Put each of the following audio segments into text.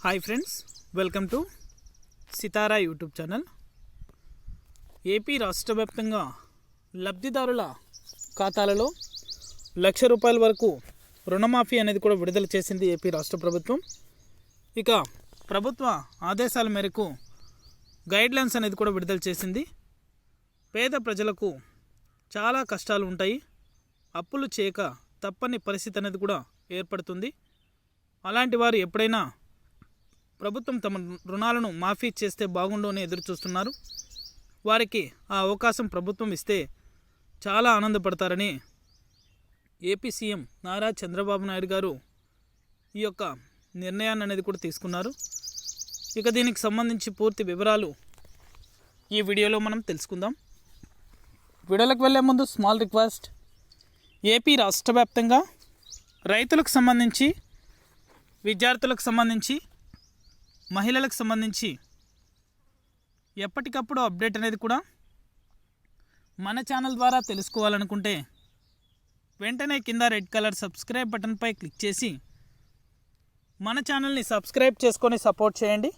Hi friends welcome to Sitara YouTube channel AP రాష్ట్ర వ్యాప్తంగా లబ్ధిదారుల ఖాతాలలో లక్ష రూపాయల వరకు రుణమాఫీ అనేది కూడా విడుదల చేసింది ఏపీ రాష్ట్ర ప్రభుత్వం ఇక ప్రభుత్వ ఆదేశాల మేరకు గైడ్లైన్స్ అనేది కూడా విడుదల చేసింది పేద ప్రజలకు చాలా కష్టాలు ఉంటాయి అప్పులు చేయక తప్పని పరిస్థితి అనేది కూడా ఏర్పడుతుంది అలాంటి వారు ఎప్పుడైనా ప్రభుత్వం తమ రుణాలను మాఫీ చేస్తే బాగుండు ఎదురుచూస్తున్నారు. ఎదురు చూస్తున్నారు వారికి ఆ అవకాశం ప్రభుత్వం ఇస్తే చాలా ఆనందపడతారని ఏపీ సీఎం నారా చంద్రబాబు నాయుడు గారు ఈ యొక్క నిర్ణయాన్ని అనేది కూడా తీసుకున్నారు. ఇక దీనికి సంబంధించి పూర్తి వివరాలు ఈ వీడియోలో మనం తెలుసుకుందాం. వీడియోలకు వెళ్ళే ముందు స్మాల్ రిక్వెస్ట్. ఏపీ రాష్ట్ర వ్యాప్తంగా రైతులకు సంబంధించి విద్యార్థులకు సంబంధించి మహిళలకు సంబంధించి ఎప్పటికప్పుడు అప్డేట్ అనేది కూడా మన ఛానల్ ద్వారా తెలుసుకోవాలనుకుంటే వెంటనే కింద రెడ్ కలర్ సబ్స్క్రైబ్ బటన్పై క్లిక్ చేసి మన ఛానల్ని సబ్స్క్రైబ్ చేసుకొని సపోర్ట్ చేయండి.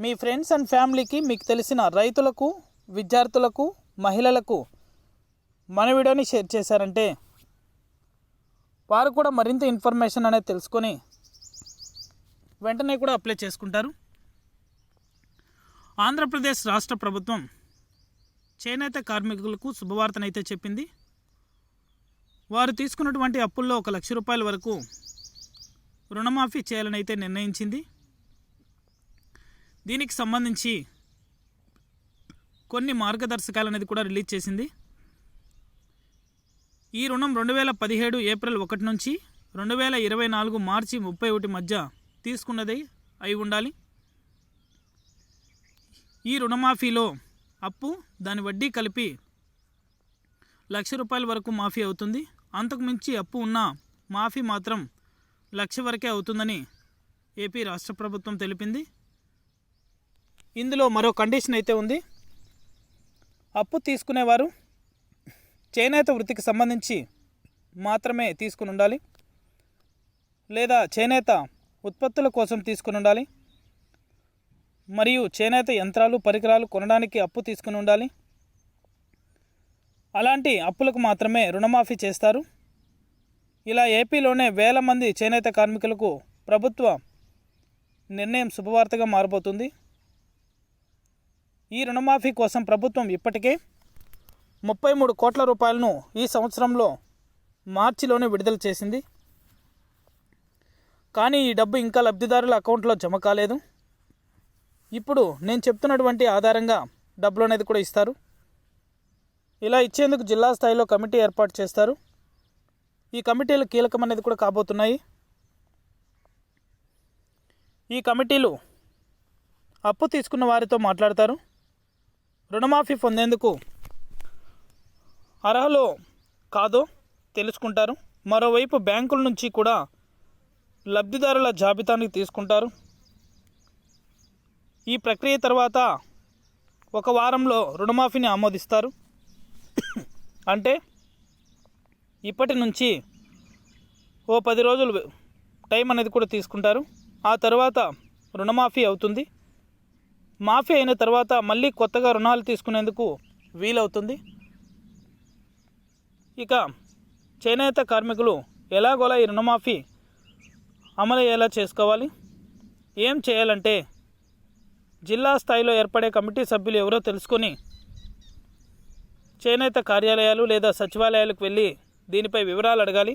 మీ ఫ్రెండ్స్ అండ్ ఫ్యామిలీకి మీకు తెలిసిన రైతులకు విద్యార్థులకు మహిళలకు మన వీడియోని షేర్ చేశారంటే వారు కూడా మరింత ఇన్ఫర్మేషన్ అనేది తెలుసుకొని వెంటనే కూడా అప్లై చేసుకుంటారు. ఆంధ్రప్రదేశ్ రాష్ట్ర ప్రభుత్వం చేనేత కార్మికులకు శుభవార్తనైతే చెప్పింది. వారు తీసుకున్నటువంటి అప్పుల్లో ఒక లక్ష రూపాయల వరకు రుణమాఫీ చేయాలని అయితే నిర్ణయించింది. దీనికి సంబంధించి కొన్ని మార్గదర్శకాలు అనేది కూడా రిలీజ్ చేసింది. ఈ రుణం రెండు వేల పదిహేడు ఏప్రిల్ ఒకటి నుంచి రెండు వేల ఇరవై నాలుగు మార్చి ముప్పై ఒకటి మధ్య తీసుకున్నది అయి ఉండాలి. ఈ రుణమాఫీలో అప్పు దాని వడ్డీ కలిపి లక్ష రూపాయల వరకు మాఫీ అవుతుంది. అంతకు మించి అప్పు ఉన్న మాఫీ మాత్రం లక్ష వరకే అవుతుందని ఏపీ రాష్ట్ర ప్రభుత్వం తెలిపింది. ఇందులో మరో కండిషన్ అయితే ఉంది. అప్పు తీసుకునేవారు చేనేత వృత్తికి సంబంధించి మాత్రమే తీసుకుని ఉండాలి. లేదా చేనేత ఉత్పత్తుల కోసం తీసుకుని ఉండాలి. మరియు చేనేత యంత్రాలు పరికరాలు కొనడానికి అప్పు తీసుకుని ఉండాలి. అలాంటి అప్పులకు మాత్రమే రుణమాఫీ చేస్తారు. ఇలా ఏపీలోనే వేల మంది చేనేత కార్మికులకు ప్రభుత్వ నిర్ణయం శుభవార్తగా మారబోతుంది. ఈ రుణమాఫీ కోసం ప్రభుత్వం ఇప్పటికే ముప్పై మూడు కోట్ల రూపాయలను ఈ సంవత్సరంలో మార్చిలోనే విడుదల చేసింది. కానీ ఈ డబ్బు ఇంకా లబ్ధిదారుల అకౌంట్లో జమ కాలేదు. ఇప్పుడు నేను చెప్తున్నటువంటి ఆధారంగా డబ్బులు అనేది కూడా ఇస్తారు. ఇలా ఇచ్చేందుకు జిల్లా స్థాయిలో కమిటీ ఏర్పాటు చేస్తారు. ఈ కమిటీలు కీలకం అనేది కూడా కాబోతున్నాయి. ఈ కమిటీలు అప్పు తీసుకున్న వారితో మాట్లాడతారు. రుణమాఫీ పొందేందుకు అర్హలో కాదో తెలుసుకుంటారు. మరోవైపు బ్యాంకుల నుంచి కూడా లబ్ధిదారుల జాబితాను తీసుకుంటారు. ఈ ప్రక్రియ తర్వాత ఒక వారంలో రుణమాఫీని ఆమోదిస్తారు. అంటే ఇప్పటి నుంచి ఓ పది రోజులు టైం అనేది కూడా తీసుకుంటారు. ఆ తర్వాత రుణమాఫీ అవుతుంది. మాఫీ అయిన తర్వాత మళ్ళీ కొత్తగా రుణాలు తీసుకునేందుకు వీలవుతుంది. ఇక చేనేత కార్మికులు ఎలాగోలా ఈ రుణమాఫీ అమలు ఎలా చేసుకోవాలి. ఏం చేయాలంటే జిల్లా స్థాయిలో ఏర్పడే కమిటీ సభ్యులు ఎవరో తెలుసుకొని చేనేత కార్యాలయాలు లేదా సచివాలయాలకు వెళ్ళి దీనిపై వివరాలు అడగాలి.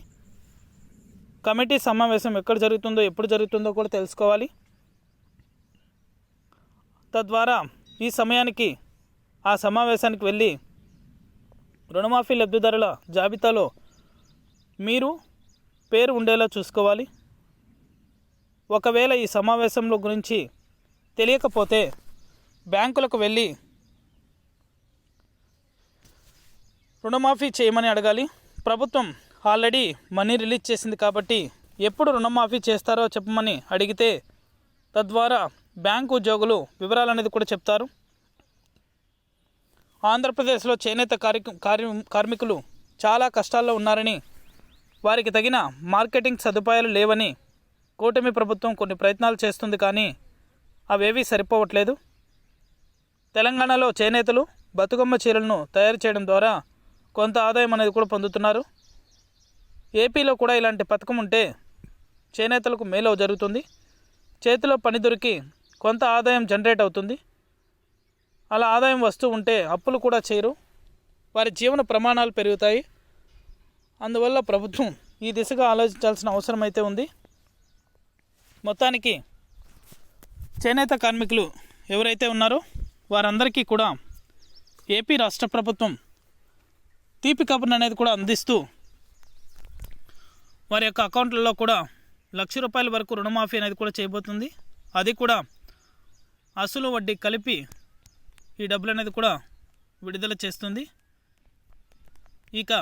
కమిటీ సమావేశం ఎక్కడ జరుగుతుందో ఎప్పుడు జరుగుతుందో కూడా తెలుసుకోవాలి. తద్వారా ఈ సమయానికి ఆ సమావేశానికి వెళ్ళి రుణమాఫీ లబ్ధిదారుల జాబితాలో మీరు పేరు ఉండేలా చూసుకోవాలి. ఒకవేళ ఈ సమావేశంలో గురించి తెలియకపోతే బ్యాంకులకు వెళ్ళి రుణమాఫీ చేయమని అడగాలి. ప్రభుత్వం ఆల్రెడీ మనీ రిలీజ్ చేసింది కాబట్టి ఎప్పుడు రుణమాఫీ చేస్తారో చెప్పమని అడిగితే తద్వారా బ్యాంకు ఉద్యోగులు వివరాలు అనేది కూడా చెప్తారు. ఆంధ్రప్రదేశ్లో చేనేత కార్య కార్య కార్మికులు చాలా కష్టాల్లో ఉన్నారని వారికి తగిన మార్కెటింగ్ సదుపాయాలు లేవని కూటమి ప్రభుత్వం కొన్ని ప్రయత్నాలు చేస్తుంది కానీ అవేవీ సరిపోవట్లేదు. తెలంగాణలో చేనేతలు బతుకమ్మ చీరలను తయారు చేయడం ద్వారా కొంత ఆదాయం అనేది కూడా పొందుతున్నారు. ఏపీలో కూడా ఇలాంటి పథకం ఉంటే చేనేతలకు మేలో జరుగుతుంది. చేతిలో పని దొరికి కొంత ఆదాయం జనరేట్ అవుతుంది. అలా ఆదాయం వస్తూ ఉంటే అప్పులు కూడా చేయరు. వారి జీవన ప్రమాణాలు పెరుగుతాయి. అందువల్ల ప్రభుత్వం ఈ దిశగా ఆలోచించాల్సిన అవసరం అయితే ఉంది. మొత్తానికి చేనేత కార్మికులు ఎవరైతే ఉన్నారో వారందరికీ కూడా ఏపీ రాష్ట్ర ప్రభుత్వం తీపి కబుర్ని అనేది కూడా అందిస్తూ వారి యొక్క అకౌంట్లలో కూడా లక్ష రూపాయల వరకు రుణమాఫీ అనేది కూడా చేయబోతుంది. అది కూడా అసలు వడ్డీ కలిపి ఈ డబ్బులు అనేది కూడా విడుదల చేస్తుంది. ఇక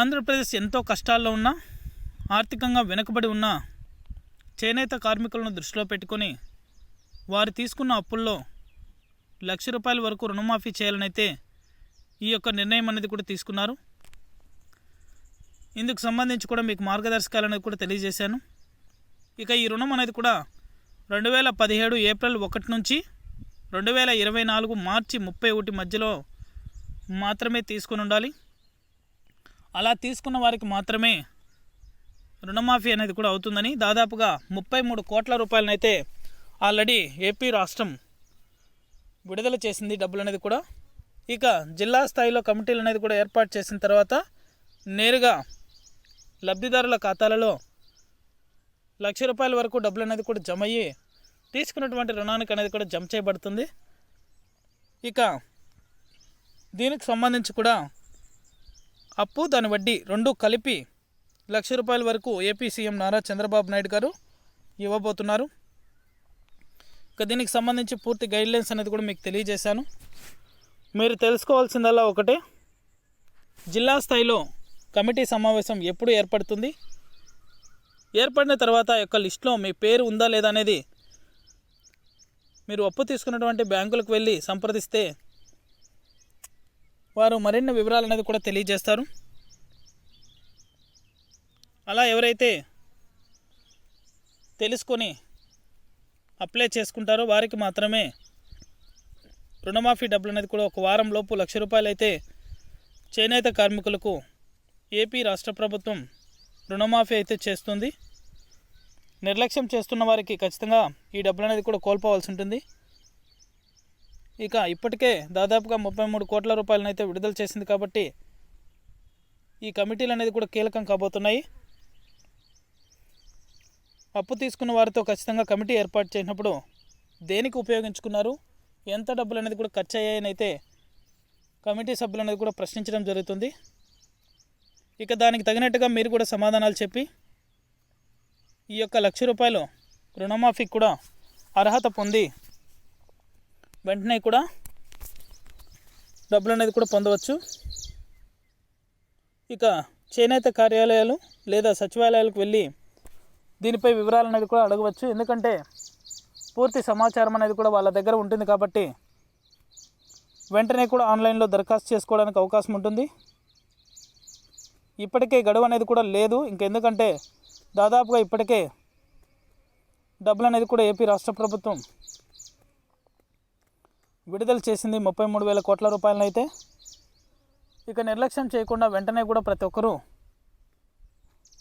ఆంధ్రప్రదేశ్ ఎంతో కష్టాల్లో ఉన్న ఆర్థికంగా వెనుకబడి ఉన్న చేనేత కార్మికులను దృష్టిలో పెట్టుకొని వారు తీసుకున్న అప్పుల్లో లక్ష రూపాయల వరకు రుణమాఫీ చేయాలనైతే ఈ యొక్క నిర్ణయం అనేది కూడా తీసుకున్నారు. ఇందుకు సంబంధించి కూడా మీకు మార్గదర్శకాలు అనేది కూడా తెలియజేశాను. ఇక ఈ రుణం అనేది కూడా రెండు వేల పదిహేడు ఏప్రిల్ ఒకటి నుంచి రెండు వేల ఇరవై నాలుగు మార్చి ముప్పై ఒకటి మధ్యలో మాత్రమే తీసుకుని ఉండాలి. అలా తీసుకున్న వారికి మాత్రమే రుణమాఫీ అనేది కూడా అవుతుందని దాదాపుగా ముప్పై మూడు కోట్ల రూపాయలనైతే ఆల్రెడీ ఏపీ రాష్ట్రం విడుదల చేసింది డబ్బులు అనేది కూడా. ఇక జిల్లా స్థాయిలో కమిటీలు అనేది కూడా ఏర్పాటు చేసిన తర్వాత నేరుగా లబ్ధిదారుల ఖాతాలలో లక్ష రూపాయల వరకు డబ్బులు అనేది కూడా జమ అయ్యి తీసుకున్నటువంటి రుణానికి అనేది కూడా జమ చేయబడుతుంది. ఇక దీనికి సంబంధించి కూడా అప్పు దాని వడ్డీ రెండు కలిపి లక్ష రూపాయల వరకు ఏపీ సీఎం నారా చంద్రబాబు నాయుడు గారు ఇవ్వబోతున్నారు. ఇక దీనికి సంబంధించి పూర్తి గైడ్లైన్స్ అనేది కూడా మీకు తెలియజేశాను. మీరు తెలుసుకోవాల్సిందల్లా ఒకటే జిల్లా స్థాయిలో కమిటీ సమావేశం ఎప్పుడు ఏర్పడుతుంది? ఏర్పడిన తర్వాత యొక్క లిస్టులో మీ పేరు ఉందా లేదా అనేది మీరు అప్పు తీసుకున్నటువంటి బ్యాంకులకు వెళ్ళి సంప్రదిస్తే వారు మరిన్ని వివరాలు అనేది కూడా తెలియజేస్తారు. అలా ఎవరైతే తెలుసుకొని అప్లై చేసుకుంటారో వారికి మాత్రమే రుణమాఫీ డబ్బులు అనేది కూడా ఒక వారం లోపు లక్ష రూపాయలు అయితే చేనేత కార్మికులకు ఏపీ రాష్ట్ర ప్రభుత్వం రుణమాఫీ అయితే చేస్తుంది. నిర్లక్ష్యం చేస్తున్న వారికి ఖచ్చితంగా ఈ డబ్బులు అనేది కూడా కోల్పోవాల్సి ఉంటుంది. ఇక ఇప్పటికే దాదాపుగా ముప్పై మూడు కోట్ల రూపాయలను అయితే విడుదల చేసింది కాబట్టి ఈ కమిటీలు అనేది కూడా కీలకం కాబోతున్నాయి. అప్పు తీసుకున్న వారితో ఖచ్చితంగా కమిటీ ఏర్పాటు చేసినప్పుడు దేనికి ఉపయోగించుకున్నారు? ఎంత డబ్బులు అనేది కూడా ఖర్చు అయ్యాయని అయితే కమిటీ సభ్యులు అనేది కూడా ప్రశ్నించడం జరుగుతుంది. ఇక దానికి తగినట్టుగా మీరు కూడా సమాధానాలు చెప్పి ఈ యొక్క లక్ష రూపాయలు రుణమాఫీకి కూడా అర్హత పొంది వెంటనే కూడా డబ్బులు అనేది కూడా పొందవచ్చు. ఇక చేనేత కార్యాలయాలు లేదా సచివాలయాలకు వెళ్ళి దీనిపై వివరాలు అనేది కూడా అడగవచ్చు. ఎందుకంటే పూర్తి సమాచారం అనేది కూడా వాళ్ళ దగ్గర ఉంటుంది కాబట్టి వెంటనే కూడా ఆన్లైన్లో దరఖాస్తు చేసుకోవడానికి అవకాశం ఉంటుంది. ఇప్పటికే గడువు అనేది కూడా లేదు. ఇంకెందుకంటే దాదాపుగా ఇప్పటికే డబ్బులు అనేది కూడా ఏపీ రాష్ట్ర ప్రభుత్వం విడుదల చేసింది. ముప్పై మూడు వేల కోట్ల రూపాయలనైతే అయితే ఇక నిర్లక్ష్యం చేయకుండా వెంటనే కూడా ప్రతి ఒక్కరూ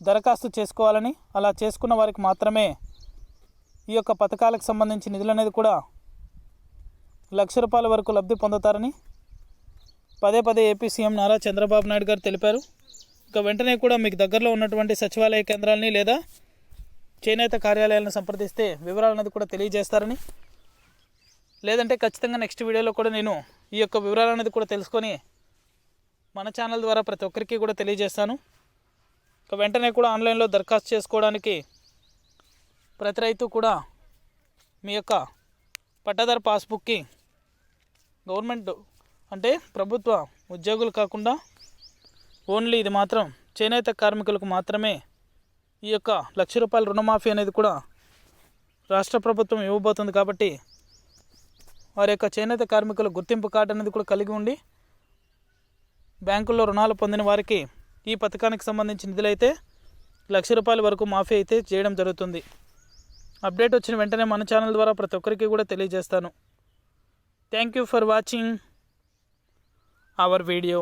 దరఖాస్తు చేసుకోవాలని అలా చేసుకున్న వారికి మాత్రమే ఈ యొక్క పథకాలకు సంబంధించి నిధులు అనేది కూడా లక్ష రూపాయల వరకు లబ్ధి పొందుతారని పదే పదే ఏపీ సీఎం నారా చంద్రబాబు నాయుడు గారు తెలిపారు. ఇక వెంటనే కూడా మీకు దగ్గరలో ఉన్నటువంటి సచివాలయ కేంద్రాలని లేదా చేనేత కార్యాలయాలను సంప్రదిస్తే వివరాలు అనేది కూడా తెలియజేస్తారని. లేదంటే ఖచ్చితంగా నెక్స్ట్ వీడియోలో కూడా నేను ఈ యొక్క వివరాలు అనేది కూడా తెలుసుకొని మన ఛానల్ ద్వారా ప్రతి ఒక్కరికి కూడా తెలియజేస్తాను. వెంటనే కూడా ఆన్లైన్లో దరఖాస్తు చేసుకోవడానికి ప్రతి రైతు కూడా మీ యొక్క పట్టాదారు పాస్బుక్కి గవర్నమెంట్ అంటే ప్రభుత్వ ఉద్యోగులు కాకుండా ఓన్లీ ఇది మాత్రం చేనేత కార్మికులకు మాత్రమే ఈ యొక్క లక్ష రూపాయల రుణమాఫీ అనేది కూడా రాష్ట్ర ప్రభుత్వం ఇవ్వబోతుంది కాబట్టి వారి యొక్క చేనేత కార్మికుల గుర్తింపు కార్డు అనేది కూడా కలిగి ఉండి బ్యాంకుల్లో రుణాలు పొందిన వారికి ఈ పథకానికి సంబంధించిన నిధులైతే లక్ష రూపాయల వరకు మాఫీ అయితే చేయడం జరుగుతుంది. అప్డేట్ వచ్చిన వెంటనే మన ఛానల్ ద్వారా ప్రతి ఒక్కరికి కూడా తెలియజేస్తాను. Thank you for watching our video